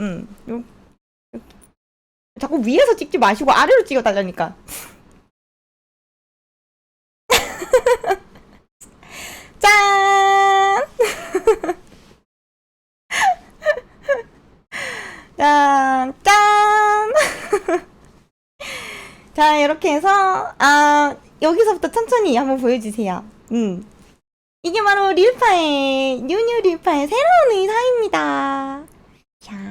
이렇게. 자꾸 위에서 찍지 마시고 아래로 찍어 달라니까. 짠! 짠! 짠! 자, 이렇게 해서, 아, 여기서부터 천천히 한번 보여주세요. 음. 이게 바로 릴파의, 뉴뉴 릴파의 새로운 의사입니다. 자.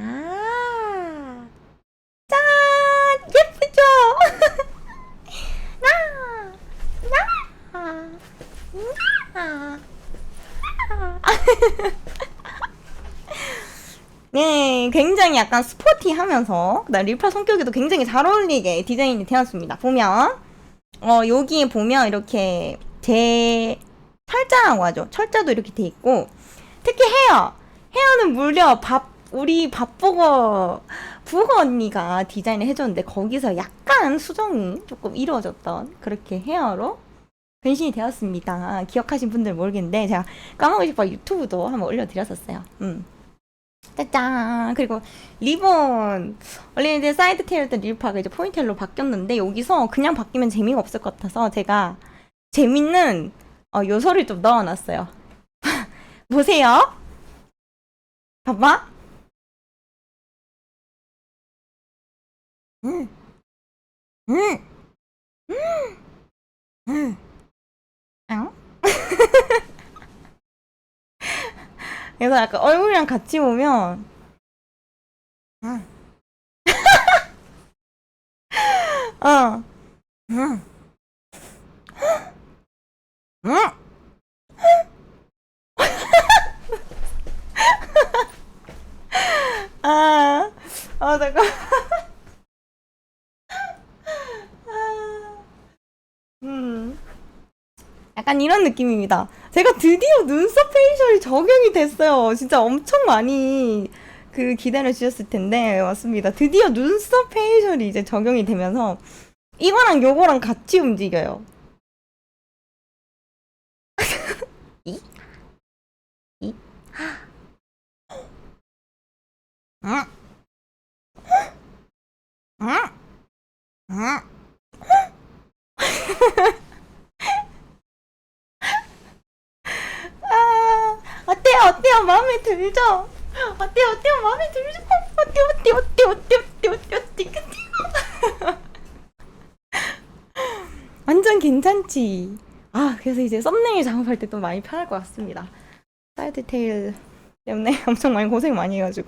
네, 굉장히 약간 스포티하면서 나 릴파 성격에도 굉장히 잘 어울리게 디자인이 되었습니다. 보면 어 여기에 보면 이렇게 제 철자라고 하죠. 철자도 이렇게 돼 있고 특히 헤어 헤어는 무려 밥 우리 밥보거 부거 언니가 디자인을 해줬는데 거기서 약간 수정이 조금 이루어졌던 그렇게 헤어로 변신이 되었습니다. 기억하신 분들 모르겠는데 제가 까먹고 싶어 유튜브도 한번 올려드렸었어요. 음. 짜잔 그리고 리본 원래 이제 사이드 테일던 릴파가 이제 포인텔로 바뀌었는데 여기서 그냥 바뀌면 재미가 없을 것 같아서 제가 재밌는 어, 요소를 좀 넣어놨어요 보세요 봐봐 음. 음. 음. 음. 앙? 그래서 약간 얼굴이랑 같이 보면 응. 어. 아, 아, 잠깐. 아, 음. 약간 이런 느낌입니다. 제가 드디어 눈썹 페이셜이 적용이 됐어요. 진짜 엄청 많이 그 기다려 주셨을 텐데 맞습니다. 드디어 눈썹 페이셜이 이제 적용이 되면서 이거랑 요거랑 같이 움직여요. 이? 이? 응? 응? 응? 아, 어때요? 마음에 들죠? 어때요? 어때요? 마음에 들죠? 어때요? 어때요? 어때요? 어때요? 어때요? 어때요? 어때요? 완전 괜찮지? 아 그래서 이제 썸네일 작업할 때 또 많이 편할 것 같습니다. 사이드 테일 때문에 엄청 많이 고생 많이 해가지고